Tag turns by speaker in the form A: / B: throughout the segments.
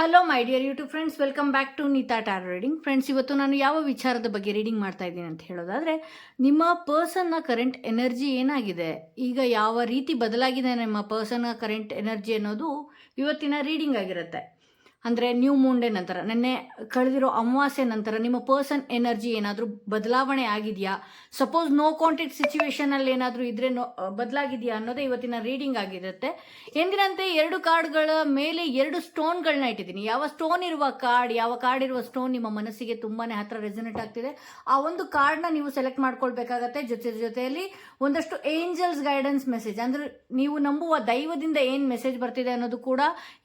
A: Hello my dear YouTube friends welcome back to Neeta tarot reading friends ಇವತ್ತು ನಾನು ಯಾವ ವಿಚಾರದ ಬಗ್ಗೆ ರೀಡಿಂಗ್ ಮಾಡ್ತಾ ಇದ್ದೀನಿ ಅಂತ ಹೇಳೋದಾದರೆ, ನಿಮ್ಮ ಪರ್ಸನ್ನ ಕರೆಂಟ್ ಎನರ್ಜಿ ಏನಾಗಿದೆ? ಈಗ ಯಾವ ರೀತಿ ಬದಲಾಗಿದೆ ನಿಮ್ಮ ಪರ್ಸನ್ನ ಕರೆಂಟ್ ಎನರ್ಜಿ ಅನ್ನೋದು ಇವತ್ತಿನ ರೀಡಿಂಗ್ ಆಗಿರುತ್ತೆ. ಅಂದರೆ ನ್ಯೂ ಮೂಂಡೆ ನಂತರ, ನೆನ್ನೆ ಕಳೆದಿರೋ ಅಮಾವಾಸ್ಯೆ ನಂತರ ನಿಮ್ಮ ಪರ್ಸನ್ ಎನರ್ಜಿ ಏನಾದರೂ ಬದಲಾವಣೆ ಆಗಿದೆಯಾ? ಸಪೋಸ್ ನೋ ಕಾಂಟ್ಯಾಕ್ಟ್ ಸಿಚುವೇಶನಲ್ಲಿ ಏನಾದರೂ ಇದ್ರೆ ನೋ ಬದಲಾಗಿದೆಯಾ ಅನ್ನೋದೇ ಇವತ್ತಿನ ರೀಡಿಂಗ್ ಆಗಿರುತ್ತೆ. ಎಂದಿನಂತೆ ಎರಡು ಕಾರ್ಡ್ಗಳ ಮೇಲೆ ಎರಡು ಸ್ಟೋನ್ಗಳನ್ನ ಇಟ್ಟಿದ್ದೀನಿ. ಯಾವ ಸ್ಟೋನ್ ಇರುವ ಕಾರ್ಡ್ ಯಾವ ಕಾರ್ಡ್ ಇರುವ ಸ್ಟೋನ್ ನಿಮ್ಮ ಮನಸ್ಸಿಗೆ ತುಂಬಾ ಹತ್ರ ರೆಸನೇಟ್ ಆಗ್ತಿದೆ. ಆ ಒಂದು ಕಾರ್ಡ್ನ ನೀವು ಸೆಲೆಕ್ಟ್ ಮಾಡ್ಕೊಳ್ಬೇಕಾಗತ್ತೆ. ಜೊತೆ ಜೊತೆಯಲ್ಲಿ ಒಂದಷ್ಟು ಏಂಜಲ್ಸ್ ಗೈಡೆನ್ಸ್ ಮೆಸೇಜ್ ಅಂದ್ರೆ ನೀವು ನಂಬುವ ದೈವದಿಂದ ಏನು ಮೆಸೇಜ್ ಬರ್ತಿದೆ ಅನ್ನೋದು ಕೂಡ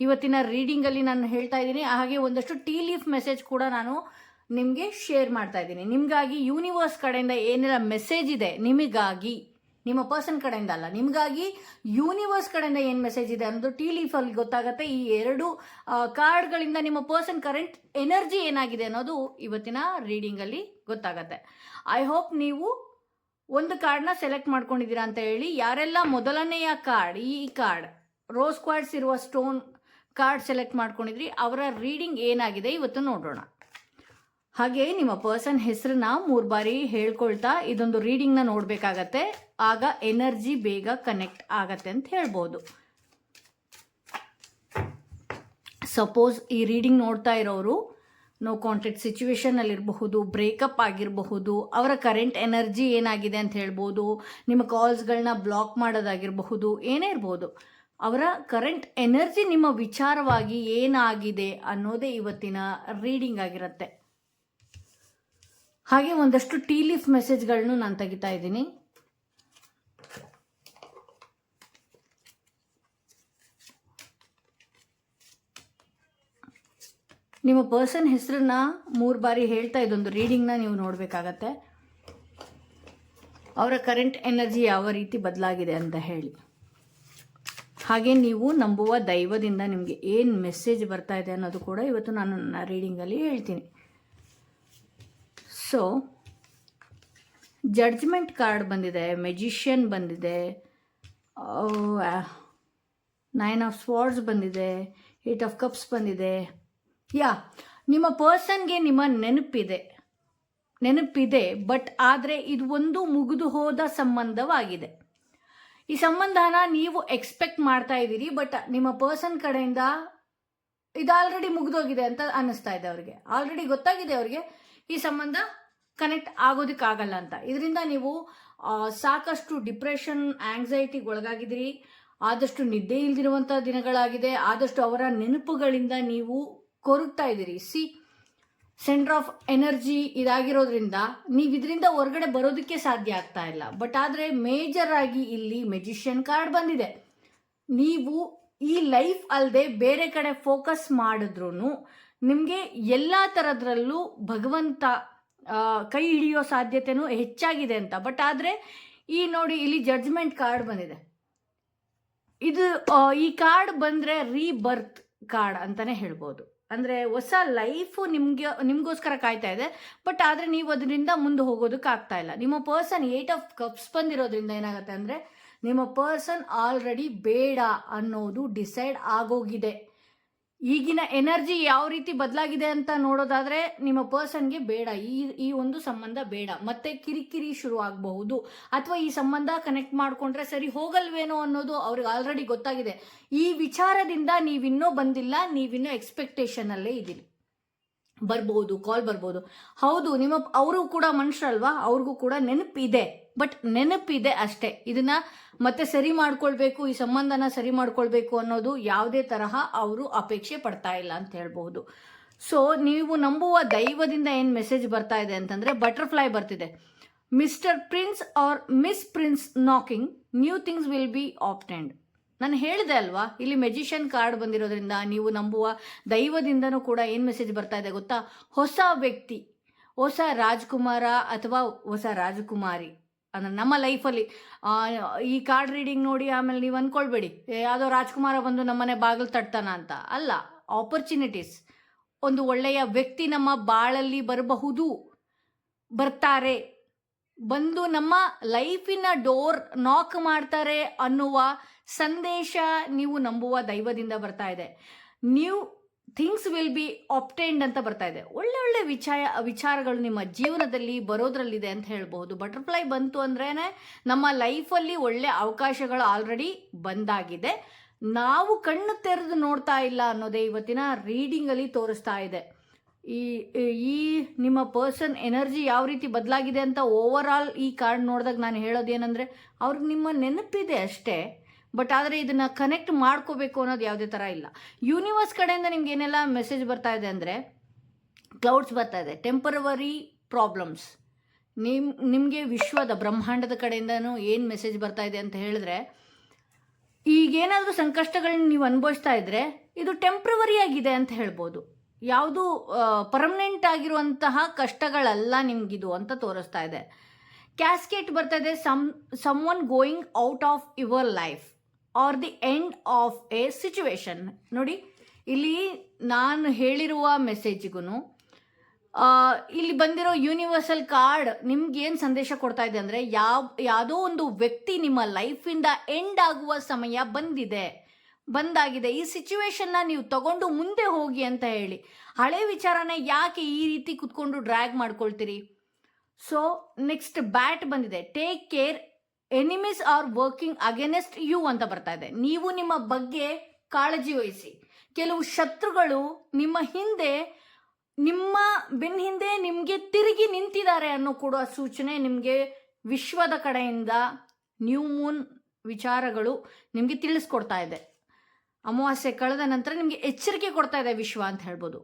A: ಇವತ್ತಿನ ರೀಡಿಂಗಲ್ಲಿ ನಾನು ಹೇಳ್ತಾ ಇದ್ದೀನಿ. ಹಾಗೆ ಒಂದಷ್ಟು ಟೀ ಲೀಫ್ ಮೆಸೇಜ್ ಕೂಡ ನಾನು ನಿಮಗೆ ಶೇರ್ ಮಾಡ್ತಾ ಇದ್ದೀನಿ. ನಿಮಗಾಗಿ ಯೂನಿವರ್ಸ್ ಕಡೆಯಿಂದ ಏನೆಲ್ಲ ಮೆಸೇಜ್ ಇದೆ, ನಿಮಗಾಗಿ, ನಿಮ್ಮ ಪರ್ಸನ್ ಕಡೆಯಿಂದ ಅಲ್ಲ, ನಿಮಗಾಗಿ ಯೂನಿವರ್ಸ್ ಕಡೆಯಿಂದ ಏನು ಮೆಸೇಜ್ ಇದೆ ಅನ್ನೋದು ಟೀ ಲೀಫಲ್ಲಿ ಗೊತ್ತಾಗುತ್ತೆ. ಈ ಎರಡು ಕಾರ್ಡ್ಗಳಿಂದ ನಿಮ್ಮ ಪರ್ಸನ್ ಕರೆಂಟ್ ಎನರ್ಜಿ ಏನಾಗಿದೆ ಅನ್ನೋದು ಇವತ್ತಿನ ರೀಡಿಂಗಲ್ಲಿ ಗೊತ್ತಾಗತ್ತೆ. ಐ ಹೋಪ್ ನೀವು ಒಂದು ಕಾರ್ಡ್ನ ಸೆಲೆಕ್ಟ್ ಮಾಡ್ಕೊಂಡಿದ್ದೀರಾ ಅಂತ ಹೇಳಿ, ಯಾರೆಲ್ಲ ಮೊದಲನೆಯ ಕಾರ್ಡ್ ಈ ಕಾರ್ಡ್ ರೋಸ್ ಕ್ವಾಡ್ಸ್ ಇರುವ ಸ್ಟೋನ್ ಕಾರ್ಡ್ ಸೆಲೆಕ್ಟ್ ಮಾಡ್ಕೊಂಡಿದ್ರಿ, ಅವರ ರೀಡಿಂಗ್ ಏನಾಗಿದೆ ಇವತ್ತು ನೋಡೋಣ. ಹಾಗೆ ನಿಮ್ಮ ಪರ್ಸನ್ ಹೆಸರನ್ನ ಮೂರು ಬಾರಿ ಹೇಳ್ಕೊಳ್ತಾ ಇದೊಂದು ರೀಡಿಂಗ್ನ ನೋಡಬೇಕಾಗತ್ತೆ. ಆಗ ಎನರ್ಜಿ ಬೇಗ ಕನೆಕ್ಟ್ ಆಗತ್ತೆ ಅಂತ ಹೇಳ್ಬೋದು. ಸಪೋಸ್ ಈ ರೀಡಿಂಗ್ ನೋಡ್ತಾ ಇರೋರು ನೋ ಕಾಂಟ್ಯಾಕ್ಟ್ ಸಿಚುವೇಶನಲ್ಲಿರಬಹುದು ಬ್ರೇಕಪ್ ಆಗಿರಬಹುದು, ಅವರ ಕರೆಂಟ್ ಎನರ್ಜಿ ಏನಾಗಿದೆ ಅಂತ ಹೇಳ್ಬೋದು, ನಿಮ್ಮ ಕಾಲ್ಸ್ಗಳನ್ನ ಬ್ಲಾಕ್ ಮಾಡೋದಾಗಿರಬಹುದು, ಏನೇ ಇರ್ಬೋದು. ಅವರ ಕರೆಂಟ್ ಎನರ್ಜಿ ನಿಮ್ಮ ವಿಚಾರವಾಗಿ ಏನಾಗಿದೆ ಅನ್ನೋದೇ ಇವತ್ತಿನ ರೀಡಿಂಗ್ ಆಗಿರುತ್ತೆ. ಹಾಗೆ ಒಂದಷ್ಟು ಟೀ ಲೀಫ್ ಮೆಸೇಜ್ಗಳನ್ನು ನಾನು ತೆಗಿತಾ ಇದ್ದೀನಿ. ನಿಮ್ಮ ಪರ್ಸನ್ ಹೆಸರನ್ನ ಮೂರು ಬಾರಿ ಹೇಳ್ತಾ ಇದೊಂದು ರೀಡಿಂಗ್ನ ನೀವು ನೋಡಬೇಕಾಗತ್ತೆ. ಅವರ ಕರೆಂಟ್ ಎನರ್ಜಿ ಯಾವ ರೀತಿ ಬದಲಾಗಿದೆ ಅಂತ ಹೇಳಿ. ಹಾಗೆ ನೀವು ನಂಬುವ ದೈವದಿಂದ ನಿಮಗೆ ಏನು ಮೆಸೇಜ್ ಬರ್ತಾ ಇದೆ ಅನ್ನೋದು ಕೂಡ ಇವತ್ತು ನಾನು ನನ್ನ ರೀಡಿಂಗಲ್ಲಿ ಹೇಳ್ತೀನಿ. ಸೊ ಜಡ್ಜ್ಮೆಂಟ್ ಕಾರ್ಡ್ ಬಂದಿದೆ ಮೆಜಿಷಿಯನ್ ಬಂದಿದೆ ನೈನ್ ಆಫ್ ಸ್ವಾರ್ಡ್ಸ್ ಬಂದಿದೆ ಏಟ್ ಆಫ್ ಕಪ್ಸ್ ಬಂದಿದೆ. ಯಾ, ನಿಮ್ಮ ಪರ್ಸನ್ಗೆ ನಿಮ್ಮ ನೆನಪಿದೆ ನೆನಪಿದೆ ಬಟ್ ಆದರೆ ಇದು ಒಂದು ಮುಗಿದು ಹೋದ ಸಂಬಂಧವಾಗಿದೆ. ಈ ಸಂಬಂಧನ ನೀವು ಎಕ್ಸ್ಪೆಕ್ಟ್ ಮಾಡ್ತಾ ಇದ್ದೀರಿ ಬಟ್ ನಿಮ್ಮ ಪರ್ಸನ್ ಕಡೆಯಿಂದ ಇದು ಆಲ್ರೆಡಿ ಮುಗಿದೋಗಿದೆ ಅಂತ ಅನ್ನಿಸ್ತಾ ಇದೆ ಅವ್ರಿಗೆ. ಆಲ್ರೆಡಿ ಗೊತ್ತಾಗಿದೆ ಅವ್ರಿಗೆ ಈ ಸಂಬಂಧ ಕನೆಕ್ಟ್ ಆಗೋದಕ್ಕಾಗಲ್ಲ ಅಂತ. ಇದರಿಂದ ನೀವು ಸಾಕಷ್ಟು ಡಿಪ್ರೆಷನ್ ಆಂಗ್ಸೈಟಿಗೆ ಒಳಗಾಗಿದ್ದೀರಿ. ಆದಷ್ಟು ನಿದ್ದೆ ಇಲ್ದಿರುವಂಥ ದಿನಗಳಾಗಿದೆ. ಆದಷ್ಟು ಅವರ ನೆನಪುಗಳಿಂದ ನೀವು ಕೊರಗ್ತಾ ಇದ್ದೀರಿ. ಸಿ ಸೆಂಟರ್ ಆಫ್ ಎನರ್ಜಿ ಇದಾಗಿರೋದ್ರಿಂದ ನೀವು ಇದರಿಂದ ಹೊರಗಡೆ ಬರೋದಕ್ಕೆ ಸಾಧ್ಯ ಆಗ್ತಾ ಇಲ್ಲ. ಬಟ್ ಆದರೆ ಮೇಜರ್ ಆಗಿ ಇಲ್ಲಿ ಮೆಜಿಷಿಯನ್ ಕಾರ್ಡ್ ಬಂದಿದೆ. ನೀವು ಈ ಲೈಫ್ ಅಲ್ಲದೆ ಬೇರೆ ಕಡೆ ಫೋಕಸ್ ಮಾಡಿದ್ರೂ ನಿಮಗೆ ಎಲ್ಲ ಥರದ್ರಲ್ಲೂ ಭಗವಂತ ಕೈ ಹಿಡಿಯೋ ಸಾಧ್ಯತೆನೂ ಹೆಚ್ಚಾಗಿದೆ ಅಂತ. ಬಟ್ ಆದರೆ ಈ ನೋಡಿ ಇಲ್ಲಿ ಜಡ್ಜ್ಮೆಂಟ್ ಕಾರ್ಡ್ ಬಂದಿದೆ. ಇದು ಈ ಕಾರ್ಡ್ ಬಂದರೆ ರೀಬರ್ತ್ ಕಾರ್ಡ್ ಅಂತಲೇ ಹೇಳ್ಬೋದು. ಅಂದರೆ ಹೊಸ ಲೈಫು ನಿಮಗೆ, ನಿಮಗೋಸ್ಕರ ಕಾಯ್ತಾ ಇದೆ. ಬಟ್ ಆದರೆ ನೀವು ಅದರಿಂದ ಮುಂದೆ ಹೋಗೋದಕ್ಕೆ ಆಗ್ತಾ ಇಲ್ಲ. ನಿಮ್ಮ ಪರ್ಸನ್ ಏಟ್ ಆಫ್ ಕಪ್ಸ್ ಬಂದಿರೋದ್ರಿಂದ ಏನಾಗುತ್ತೆ ಅಂದರೆ, ನಿಮ್ಮ ಪರ್ಸನ್ ಆಲ್ರೆಡಿ ಬೇಡ ಅನ್ನೋದು ಡಿಸೈಡ್ ಆಗೋಗಿದೆ. ಈಗಿನ ಎನರ್ಜಿ ಯಾವ ರೀತಿ ಬದಲಾಗಿದೆ ಅಂತ ನೋಡೋದಾದ್ರೆ ನಿಮ್ಮ ಪರ್ಸನ್ಗೆ ಬೇಡ. ಈ ಈ ಒಂದು ಸಂಬಂಧ ಬೇಡ. ಮತ್ತೆ ಕಿರಿಕಿರಿ ಶುರು ಆಗಬಹುದು. ಅಥವಾ ಈ ಸಂಬಂಧ ಕನೆಕ್ಟ್ ಮಾಡಿಕೊಂಡ್ರೆ ಸರಿ ಹೋಗಲ್ವೇನೋ ಅನ್ನೋದು ಅವ್ರಿಗೆ ಆಲ್ರೆಡಿ ಗೊತ್ತಾಗಿದೆ. ಈ ವಿಚಾರದಿಂದ ನೀವಿನ್ನೂ ಬಂದಿಲ್ಲ, ನೀವಿನ್ನೂ ಎಕ್ಸ್ಪೆಕ್ಟೇಷನ್ ಅಲ್ಲೇ ಇದ್ದೀರಿ. ಬರ್ಬೋದು ಕಾಲ್ ಬರ್ಬೋದು. ಹೌದು, ನಿಮ್ಮ, ಅವರು ಕೂಡ ಮನುಷ್ಯರಲ್ವಾ? ಅವ್ರಿಗೂ ಕೂಡ ನೆನಪಿದೆ. ಬಟ್ ನೆನಪಿದೆ ಅಷ್ಟೇ. ಇದನ್ನ ಮತ್ತೆ ಸರಿ ಮಾಡ್ಕೊಳ್ಬೇಕು, ಈ ಸಂಬಂಧನ ಸರಿ ಮಾಡ್ಕೊಳ್ಬೇಕು ಅನ್ನೋದು ಯಾವುದೇ ತರಹ ಅವರು ಅಪೇಕ್ಷೆ ಪಡ್ತಾ ಇಲ್ಲ ಅಂತ ಹೇಳ್ಬಹುದು. ಸೊ ನೀವು ನಂಬುವ ದೈವದಿಂದ ಏನು ಮೆಸೇಜ್ ಬರ್ತಾ ಇದೆ ಅಂತಂದ್ರೆ ಬಟರ್ಫ್ಲೈ ಬರ್ತಿದೆ. Mister prince or miss prince knocking new things will be attempted ನಾನು ಹೇಳಿದೆ ಅಲ್ವಾ, ಇಲ್ಲಿ ಮೆಜಿಷಿಯನ್ ಕಾರ್ಡ್ ಬಂದಿರೋದ್ರಿಂದ ನೀವು ನಂಬುವ ದೈವದಿಂದನೂ ಕೂಡ ಏನು ಮೆಸೇಜ್ ಬರ್ತಾ ಇದೆ ಗೊತ್ತಾ? ಹೊಸ ವ್ಯಕ್ತಿ, ಹೊಸ ರಾಜ್ಕುಮಾರ ಅಥವಾ ಹೊಸ ರಾಜಕುಮಾರಿ. ಅಂದ್ರೆ ನಮ್ಮ ಲೈಫಲ್ಲಿ ಈ ಕಾರ್ಡ್ ರೀಡಿಂಗ್ ನೋಡಿ ಆಮೇಲೆ ನೀವು ಅಂದ್ಕೊಳ್ಬೇಡಿ ಯಾವುದೋ ರಾಜ್ಕುಮಾರ ಬಂದು ನಮ್ಮನೆ ಬಾಗಿಲು ತಟ್ತಾನ ಅಂತ. ಅಲ್ಲ ಆಪರ್ಚುನಿಟೀಸ್ ಒಂದು ಒಳ್ಳೆಯ ವ್ಯಕ್ತಿ ನಮ್ಮ ಬಾಳಲ್ಲಿ ಬರಬಹುದು, ಬರ್ತಾರೆ, ಬಂದು ನಮ್ಮ ಲೈಫಿನ ಡೋರ್ ನಾಕ್ ಮಾಡ್ತಾರೆ ಅನ್ನುವ ಸಂದೇಶ ನೀವು ನಂಬುವ ದೈವದಿಂದ ಬರ್ತಾ ಇದೆ. ನೀವು ಥಿಂಗ್ಸ್ ವಿಲ್ ಬಿ ಆಪ್ಟೈನ್ಡ್ ಅಂತ ಬರ್ತಾ ಇದೆ. ಒಳ್ಳೆ ಒಳ್ಳೆ ವಿಚಾರ, ವಿಚಾರಗಳು ನಿಮ್ಮ ಜೀವನದಲ್ಲಿ ಬರೋದ್ರಲ್ಲಿದೆ ಅಂತ ಹೇಳ್ಬಹುದು. ಬಟರ್ಫ್ಲೈ ಬಂತು ಅಂದ್ರೇ ನಮ್ಮ ಲೈಫಲ್ಲಿ ಒಳ್ಳೆ ಅವಕಾಶಗಳು ಆಲ್ರೆಡಿ ಬಂದಾಗಿದೆ. ನಾವು ಕಣ್ಣು ತೆರೆದು ನೋಡ್ತಾ ಇಲ್ಲ ಅನ್ನೋದೇ ಇವತ್ತಿನ ರೀಡಿಂಗಲ್ಲಿ ತೋರಿಸ್ತಾ ಇದೆ. ಈ ಈ ನಿಮ್ಮ ಪರ್ಸನ್ ಎನರ್ಜಿ ಯಾವ ರೀತಿ ಬದಲಾಗಿದೆ ಅಂತ ಓವರ್ ಈ ಕಾರ್ಡ್ ನೋಡಿದಾಗ ನಾನು ಹೇಳೋದೇನೆಂದರೆ, ಅವ್ರಿಗೆ ನಿಮ್ಮ ನೆನಪಿದೆ ಅಷ್ಟೇ. ಬಟ್ ಆದರೆ ಇದನ್ನು ಕನೆಕ್ಟ್ ಮಾಡ್ಕೋಬೇಕು ಅನ್ನೋದು ಯಾವುದೇ ಥರ ಇಲ್ಲ. ಯೂನಿವರ್ಸ್ ಕಡೆಯಿಂದ ನಿಮ್ಗೆ ಏನೆಲ್ಲ ಮೆಸೇಜ್ ಬರ್ತಾ ಇದೆ ಅಂದರೆ ಕ್ಲೌಡ್ಸ್ ಬರ್ತಾ ಇದೆ. ಟೆಂಪರವರಿ ಪ್ರಾಬ್ಲಮ್ಸ್ ನಿಮ್, ನಿಮಗೆ ವಿಶ್ವದ ಬ್ರಹ್ಮಾಂಡದ ಕಡೆಯಿಂದನೂ ಏನು ಮೆಸೇಜ್ ಬರ್ತಾ ಇದೆ ಅಂತ ಹೇಳಿದ್ರೆ, ಈಗೇನಾದರೂ ಸಂಕಷ್ಟಗಳನ್ನ ನೀವು ಅನುಭವಿಸ್ತಾ ಇದ್ರೆ, ಇದು ಟೆಂಪ್ರವರಿ ಆಗಿದೆ ಅಂತ ಹೇಳ್ಬೋದು. ಯಾವುದು ಪರ್ಮನೆಂಟ್ ಆಗಿರುವಂತಹ ಕಷ್ಟಗಳಲ್ಲ ನಿಮಗಿದು ಅಂತ ತೋರಿಸ್ತಾ ಇದೆ. ಕ್ಯಾಸ್ಕೇಟ್ ಬರ್ತಾ ಇದೆ some some one going out of your life or the end of a situation ನೋಡಿ, ಇಲ್ಲಿ ನಾನು ಹೇಳಿರುವ ಮೆಸೇಜಿಗೂ ಇಲ್ಲಿ ಬಂದಿರೋ ಯೂನಿವರ್ಸಲ್ ಕಾರ್ಡ್ ನಿಮ್ಗೆ ಸಂದೇಶ ಕೊಡ್ತಾ ಇದೆ ಅಂದರೆ, ಯಾವ, ಯಾವುದೋ ಒಂದು ವ್ಯಕ್ತಿ ನಿಮ್ಮ ಲೈಫಿಂದ ಎಂಡ್ ಆಗುವ ಸಮಯ ಬಂದಿದೆ. ಬಂದಾಗಿದೆ. ಈ ಸಿಚುವೇಶನ್ನ ನೀವು ತಗೊಂಡು ಮುಂದೆ ಹೋಗಿ ಅಂತ ಹೇಳಿ. ಹಳೆ ವಿಚಾರನ ಯಾಕೆ ಈ ರೀತಿ ಕುತ್ಕೊಂಡು ಡ್ರ್ಯಾಗ್ ಮಾಡ್ಕೊಳ್ತೀರಿ? ಸೊ ನೆಕ್ಸ್ಟ್ ಬ್ಯಾಟ್ ಬಂದಿದೆ. Take care enemies are working against you ಅಂತ ಬರ್ತಾ ಇದೆ. ನೀವು ನಿಮ್ಮ ಬಗ್ಗೆ ಕಾಳಜಿ ವಹಿಸಿ. ಕೆಲವು ಶತ್ರುಗಳು ನಿಮ್ಮ ಹಿಂದೆ, ನಿಮ್ಮ ಬೆನ್ನ ಹಿಂದೆ ನಿಮಗೆ ತಿರುಗಿ ನಿಂತಿದ್ದಾರೆ ಅನ್ನೋ ಕೊಡುವ ಸೂಚನೆ ನಿಮಗೆ ವಿಶ್ವದ ಕಡೆಯಿಂದ ನ್ಯೂ ಮೂನ್ ವಿಚಾರಗಳು ನಿಮಗೆ ತಿಳಿಸ್ಕೊಡ್ತಾ ಇದೆ. ಅಮಾವಾಸ್ಯೆ ಕಳೆದ ನಂತರ ನಿಮಗೆ ಎಚ್ಚರಿಕೆ ಕೊಡ್ತಾ ಇದೆ ವಿಶ್ವ ಅಂತ ಹೇಳ್ಬೋದು.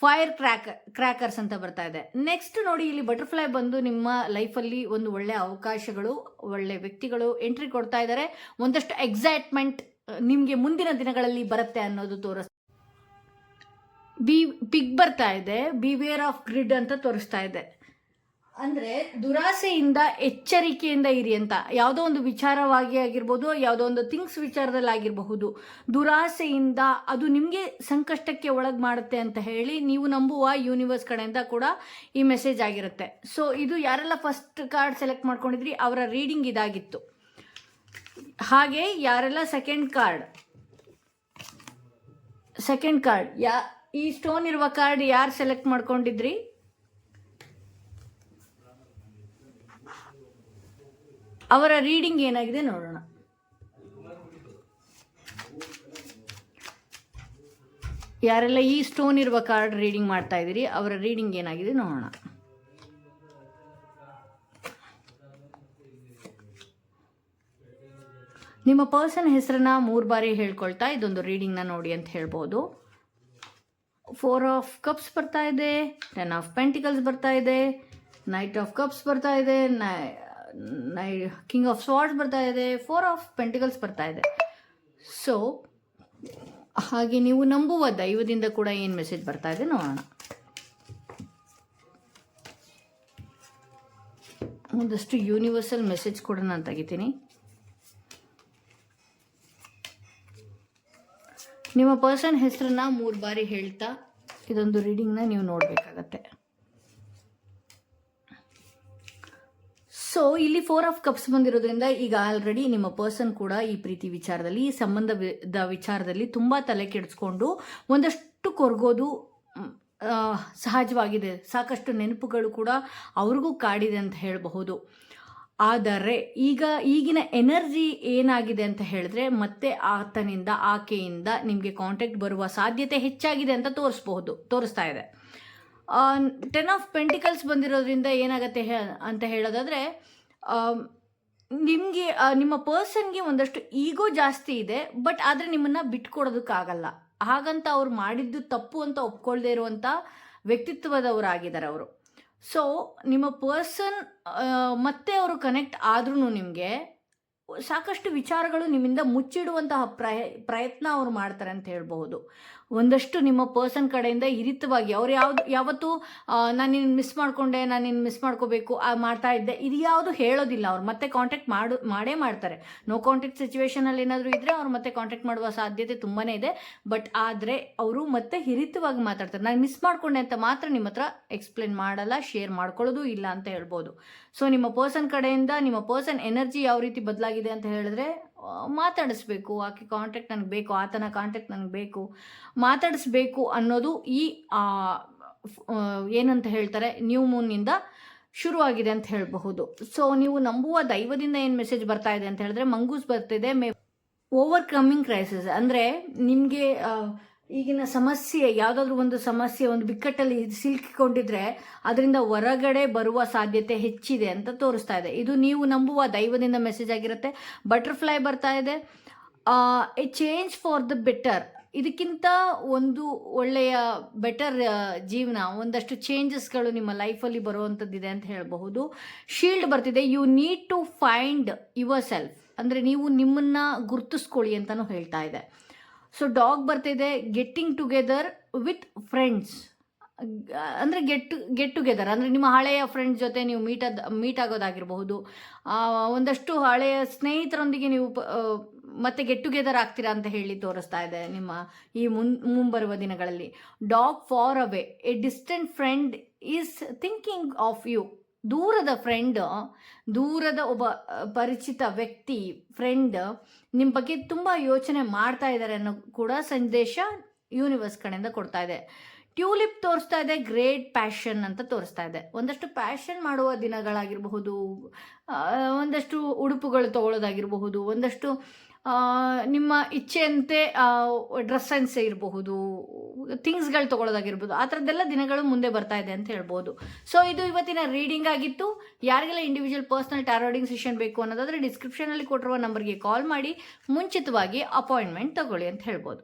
A: ಫೈರ್ ಕ್ರ್ಯಾಕ್, ಕ್ರ್ಯಾಕರ್ಸ್ ಅಂತ ಬರ್ತಾ ಇದೆ. ನೆಕ್ಸ್ಟ್ ನೋಡಿ ಇಲ್ಲಿ ಬಟರ್ಫ್ಲೈ ಬಂದು ನಿಮ್ಮ ಲೈಫಲ್ಲಿ ಒಂದು ಒಳ್ಳೆ ಅವಕಾಶಗಳು, ಒಳ್ಳೆ ವ್ಯಕ್ತಿಗಳು ಎಂಟ್ರಿ ಕೊಡ್ತಾ ಇದ್ದಾರೆ ಒಂದಷ್ಟು ಎಕ್ಸೈಟ್ಮೆಂಟ್ ನಿಮಗೆ ಮುಂದಿನ ದಿನಗಳಲ್ಲಿ ಬರುತ್ತೆ ಅನ್ನೋದು ತೋರಿಸ್. ಬಿ ಪಿಗ್ ಬರ್ತಾ ಇದೆ. ಬಿ ವೇರ್ ಆಫ್ ಗ್ರಿಡ್ ಅಂತ ತೋರಿಸ್ತಾ ಇದೆ. ಅಂದರೆ ದುರಾಸೆಯಿಂದ ಎಚ್ಚರಿಕೆಯಿಂದ ಇರಿ ಅಂತ. ಯಾವುದೋ ಒಂದು ವಿಚಾರವಾಗಿ ಆಗಿರ್ಬೋದು, ಯಾವುದೋ ಒಂದು ಥಿಂಗ್ಸ್ ವಿಚಾರದಲ್ಲಿ ಆಗಿರಬಹುದು. ದುರಾಸೆಯಿಂದ ಅದು ನಿಮಗೆ ಸಂಕಷ್ಟಕ್ಕೆ ಒಳಗೆ ಮಾಡುತ್ತೆ ಅಂತ ಹೇಳಿ ನೀವು ನಂಬುವ ಯೂನಿವರ್ಸ್ ಕಡೆಯಿಂದ ಕೂಡ ಈ ಮೆಸೇಜ್ ಆಗಿರುತ್ತೆ. ಸೊ ಇದು ಯಾರೆಲ್ಲ ಫಸ್ಟ್ ಕಾರ್ಡ್ ಸೆಲೆಕ್ಟ್ ಮಾಡ್ಕೊಂಡಿದ್ರಿ, ಅವರ ರೀಡಿಂಗ್ ಇದಾಗಿತ್ತು. ಹಾಗೆ ಯಾರೆಲ್ಲ second card second card yeah, ಈ ಸ್ಟೋನ್ ಇರುವ ಕಾರ್ಡ್ ಯಾರು ಸೆಲೆಕ್ಟ್ ಮಾಡ್ಕೊಂಡಿದ್ರಿ? ಅವರ ರೀಡಿಂಗ್ ಏನಾಗಿದೆ ನೋಡೋಣ. ಯಾರೆಲ್ಲ ಈ ಸ್ಟೋನ್ ಇರುವ ಕಾರ್ಡ್ ರೀಡಿಂಗ್ ಮಾಡ್ತಾ ಇದ್ದೀರಿ, ಅವರ ರೀಡಿಂಗ್ ಏನಾಗಿದೆ ನೋಡೋಣ. ನಿಮ್ಮ ಪರ್ಸನ್ ಹೆಸರನ್ನ ಮೂರು ಬಾರಿ ಹೇಳ್ಕೊಳ್ತಾ ಇದೊಂದು ರೀಡಿಂಗ್ನ ನೋಡಿ ಅಂತ ಹೇಳ್ಬೋದು. ಫೋರ್ ಆಫ್ ಕಪ್ಸ್ ಬರ್ತಾ ಇದೆ ಟೆನ್ ಆಫ್ ಪೆಂಟಿಕಲ್ಸ್ ಬರ್ತಾ ಇದೆ ನೈಟ್ ಆಫ್ ಕಪ್ಸ್ ಬರ್ತಾ ಇದೆ ನೈ ಕಿಂಗ್ ಆಫ್ ಸ್ವಾರ್ಡ್ಸ್ ಬರ್ತಾ ಇದೆ ಫೋರ್ ಆಫ್ ಪೆಂಟಿಕಲ್ಸ್ ಬರ್ತಾ ಇದೆ. ಸೊ ಹಾಗೆ ನೀವು ನಂಬುವ ದೈವದಿಂದ ಕೂಡ ಏನು ಮೆಸೇಜ್ ಬರ್ತಾ ಇದೆ ನೋಡೋಣ. ಒಂದಷ್ಟು ಯೂನಿವರ್ಸಲ್ ಮೆಸೇಜ್ ಕೂಡ ನಾನು ತೆಗಿತೀನಿ. ನಿಮ್ಮ ಪರ್ಸನ್ ಹೆಸರನ್ನ ಮೂರು ಬಾರಿ ಹೇಳ್ತಾ ಇದೊಂದು ರೀಡಿಂಗ್ನ ನೀವು ನೋಡಬೇಕಾಗತ್ತೆ. ಸೊ ಇಲ್ಲಿ ಫೋರ್ ಆಫ್ ಕಪ್ಸ್ ಬಂದಿರೋದ್ರಿಂದ ಈಗ ಆಲ್ರೆಡಿ ನಿಮ್ಮ ಪರ್ಸನ್ ಕೂಡ ಈ ಪ್ರೀತಿ ವಿಚಾರದಲ್ಲಿ, ಈ ಸಂಬಂಧದ ವಿಚಾರದಲ್ಲಿ ತುಂಬ ತಲೆ ಕೆಡಿಸ್ಕೊಂಡು ಒಂದಷ್ಟು ಕೊರಗೋದು ಸಹಜವಾಗಿದೆ. ಸಾಕಷ್ಟು ನೆನಪುಗಳು ಕೂಡ ಅವ್ರಿಗೂ ಕಾಡಿದೆ ಅಂತ ಹೇಳಬಹುದು. ಆದರೆ ಈಗ ಈಗಿನ ಎನರ್ಜಿ ಏನಾಗಿದೆ ಅಂತ ಹೇಳಿದ್ರೆ ಮತ್ತೆ ಆತನಿಂದ, ಆಕೆಯಿಂದ ನಿಮಗೆ ಕಾಂಟ್ಯಾಕ್ಟ್ ಬರುವ ಸಾಧ್ಯತೆ ಹೆಚ್ಚಾಗಿದೆ ಅಂತ ತೋರಿಸ್ಬಹುದು, ತೋರಿಸ್ತಾ ಇದೆ. ಟೆನ್ ಆಫ್ ಪೆಂಟಿಕಲ್ಸ್ ಬಂದಿರೋದ್ರಿಂದ ಏನಾಗತ್ತೆ ಹೇ- ಅಂತ ಹೇಳೋದಾದರೆ ನಿಮಗೆ ನಿಮ್ಮ ಪರ್ಸನ್ಗೆ ಒಂದಷ್ಟು ಈಗೋ ಜಾಸ್ತಿ ಇದೆ ಬಟ್ ಆದರೆ ನಿಮ್ಮನ್ನು ಬಿಟ್ಕೊಡೋದಕ್ಕಾಗಲ್ಲ. ಹಾಗಂತ ಅವ್ರು ಮಾಡಿದ್ದು ತಪ್ಪು ಅಂತ ಒಪ್ಕೊಳ್ದೇ ಇರುವಂಥ ವ್ಯಕ್ತಿತ್ವದವರಾಗಿದ್ದಾರೆ ಅವರು. ಸೊ ನಿಮ್ಮ ಪರ್ಸನ್ ಮತ್ತೆ ಅವರು ಕನೆಕ್ಟ್ ಆದ್ರೂ ನಿಮಗೆ ಸಾಕಷ್ಟು ವಿಚಾರಗಳು ನಿಮ್ಮಿಂದ ಮುಚ್ಚಿಡುವಂತಹ ಪ್ರಯ, ಪ್ರಯತ್ನ ಅವ್ರು ಮಾಡ್ತಾರೆ ಅಂತ ಹೇಳ್ಬಹುದು. ಒಂದಷ್ಟು ನಿಮ್ಮ ಪರ್ಸನ್ ಕಡೆಯಿಂದ ಹಿರಿತವಾಗಿ ಅವ್ರು ಯಾವ್ದು, ಯಾವತ್ತು ನಾನು ನಿನ್ನ ಮಿಸ್ ಮಾಡಿಕೊಂಡೆ, ನಾನು ನಿನ್ನ ಮಿಸ್ ಮಾಡ್ಕೋಬೇಕು ಮಾಡ್ತಾ ಇದ್ದೆ, ಇದು ಯಾವುದು ಹೇಳೋದಿಲ್ಲ. ಅವ್ರು ಮತ್ತೆ ಕಾಂಟ್ಯಾಕ್ಟ್ ಮಾಡು, ಮಾಡೇ ಮಾಡ್ತಾರೆ. ನೋ ಕಾಂಟ್ಯಾಕ್ಟ್ ಸಿಚುವೇಶನಲ್ಲಿ ಏನಾದರೂ ಇದ್ದರೆ ಅವ್ರು ಮತ್ತೆ ಕಾಂಟ್ಯಾಕ್ಟ್ ಮಾಡುವ ಸಾಧ್ಯತೆ ತುಂಬಾ ಇದೆ. ಬಟ್ ಆದರೆ ಅವರು ಮತ್ತೆ ಹಿರಿತವಾಗಿ ಮಾತಾಡ್ತಾರೆ. ನಾನು ಮಿಸ್ ಮಾಡ್ಕೊಂಡೆ ಅಂತ ಮಾತ್ರ ನಿಮ್ಮ ಹತ್ರ ಎಕ್ಸ್ಪ್ಲೇನ್ ಮಾಡಲ್ಲ ಶೇರ್ ಮಾಡ್ಕೊಳ್ಳೋದು ಇಲ್ಲ ಅಂತ ಹೇಳ್ಬೋದು. ಸೊ ನಿಮ್ಮ ಪರ್ಸನ್ ಕಡೆಯಿಂದ, ನಿಮ್ಮ ಪರ್ಸನ್ ಎನರ್ಜಿ ಯಾವ ರೀತಿ ಬದಲಾಗಿದೆ ಅಂತ ಹೇಳಿದ್ರೆ ಮಾತಾಡಿಸ್ಬೇಕು, ಆಕೆ ಕಾಂಟ್ಯಾಕ್ಟ್ ನನಗೆ ಬೇಕು, ಆತನ ಕಾಂಟ್ಯಾಕ್ಟ್ ನನಗೆ ಬೇಕು, ಮಾತಾಡಿಸ್ಬೇಕು ಅನ್ನೋದು ಈ ಏನಂತ ಹೇಳ್ತಾರೆ ನ್ಯೂ ಮೂನ್ನಿಂದ ಶುರುವಾಗಿದೆ ಅಂತ ಹೇಳಬಹುದು. ಸೊ ನೀವು ನಂಬುವ ದೈವದಿಂದ ಏನು ಮೆಸೇಜ್ ಬರ್ತಾ ಇದೆ ಅಂತ ಹೇಳಿದ್ರೆ, ಮಂಗೂಸ್ ಬರ್ತಿದೆ, ಮೇ ಓವರ್ಕಮಿಂಗ್ ಕ್ರೈಸಿಸ್ ಅಂದರೆ ನಿಮಗೆ ಈಗಿನ ಸಮಸ್ಯೆ, ಯಾವುದಾದ್ರೂ ಒಂದು ಸಮಸ್ಯೆ, ಒಂದು ಬಿಕ್ಕಟ್ಟಲ್ಲಿ ಸಿಲುಕಿಕೊಂಡಿದ್ರೆ ಅದರಿಂದ ಹೊರಗಡೆ ಬರುವ ಸಾಧ್ಯತೆ ಹೆಚ್ಚಿದೆ ಅಂತ ತೋರಿಸ್ತಾ ಇದೆ. ಇದು ನೀವು ನಂಬುವ ದೈವದಿಂದ ಮೆಸೇಜ್ ಆಗಿರುತ್ತೆ. ಬಟರ್ಫ್ಲೈ ಬರ್ತಾ ಇದೆ. A change for the better ಇದಕ್ಕಿಂತ ಒಂದು ಒಳ್ಳೆಯ ಬೆಟರ್ ಜೀವನ, ಒಂದಷ್ಟು ಚೇಂಜಸ್ಗಳು ನಿಮ್ಮ ಲೈಫಲ್ಲಿ ಬರುವಂಥದ್ದಿದೆ ಅಂತ ಹೇಳಬಹುದು. ಶೀಲ್ಡ್ ಬರ್ತಿದೆ. You need to find yourself ಅಂದರೆ ನೀವು ನಿಮ್ಮನ್ನು ಗುರುತಿಸ್ಕೊಳ್ಳಿ ಅಂತಲೂ ಹೇಳ್ತಾ ಇದೆ. ಸೊ ಡಾಗ್ ಬರ್ತಿದೆ ಗೆಟ್ಟಿಂಗ್ ಟುಗೆದರ್ ವಿತ್ ಫ್ರೆಂಡ್ಸ್ ಅಂದರೆ ಗೆಟ್ ಗೆಟ್ ಟುಗೆದರ್ ಅಂದರೆ ನಿಮ್ಮ ಹಳೆಯ ಫ್ರೆಂಡ್ಸ್ ಜೊತೆ ನೀವು ಮೀಟ್ ಅದ್ ಮೀಟ್ ಆಗೋದಾಗಿರಬಹುದು. ಒಂದಷ್ಟು ಹಳೆಯ ಸ್ನೇಹಿತರೊಂದಿಗೆ ನೀವು ಮತ್ತೆ ಗೆಟ್ ಟುಗೆದರ್ ಆಗ್ತೀರಾ ಅಂತ ಹೇಳಿ ತೋರಿಸ್ತಾ ಇದೆ ನಿಮ್ಮ ಈ ಮುನ್, ಮುಂಬರುವ ದಿನಗಳಲ್ಲಿ. Dog far away a distant friend is thinking of you ದೂರದ ಫ್ರೆಂಡ್ ದೂರದ ಒಬ್ಬ ಪರಿಚಿತ ವ್ಯಕ್ತಿ ಫ್ರೆಂಡ್ ನಿಮ್ಮ ಬಗ್ಗೆ ತುಂಬ ಯೋಚನೆ ಮಾಡ್ತಾ ಇದ್ದಾರೆ ಅನ್ನೋ ಕೂಡ ಸಂದೇಶ ಯೂನಿವರ್ಸ್ ಕಡೆಯಿಂದ ಕೊಡ್ತಾ ಇದೆ. ಟ್ಯೂಲಿಪ್ ತೋರಿಸ್ತಾ ಇದೆ, ಗ್ರೇಟ್ ಪ್ಯಾಷನ್ ಅಂತ ತೋರಿಸ್ತಾ ಇದೆ. ಒಂದಷ್ಟು ಪ್ಯಾಷನ್ ಮಾಡುವ ದಿನಗಳಾಗಿರಬಹುದು ಒಂದಷ್ಟು ಉಡುಪುಗಳು ತಗೊಳ್ಳೋದಾಗಿರಬಹುದು, ಒಂದಷ್ಟು ನಿಮ್ಮ ಇಚ್ಛೆಯಂತೆ ಡ್ರೆಸ್ ಸೆನ್ಸ್ ಇರಬಹುದು, ಥಿಂಗ್ಸ್ಗಳು ತೊಗೊಳೋದಾಗಿರ್ಬೋದು ಆ ಥರದ್ದೆಲ್ಲ ದಿನಗಳು ಮುಂದೆ ಬರ್ತಾ ಇದೆ ಅಂತ ಹೇಳ್ಬೋದು. ಸೊ ಇದು ಇವತ್ತಿನ ರೀಡಿಂಗ್ ಆಗಿತ್ತು. ಯಾರಿಗೆಲ್ಲ ಇಂಡಿವಿಜುವಲ್ ಪರ್ಸ್ನಲ್ ಟ್ಯಾರೋಡಿಂಗ್ ಸೆಷನ್ ಬೇಕು ಅನ್ನೋದಾದರೆ ಡಿಸ್ಕ್ರಿಪ್ಷನಲ್ಲಿ ಕೊಟ್ಟಿರುವ ನಂಬರ್ಗೆ ಕಾಲ್ ಮಾಡಿ, ಮುಂಚಿತವಾಗಿ ಅಪಾಯಿಂಟ್ಮೆಂಟ್ ತಗೊಳ್ಳಿ ಅಂತ ಹೇಳ್ಬೋದು.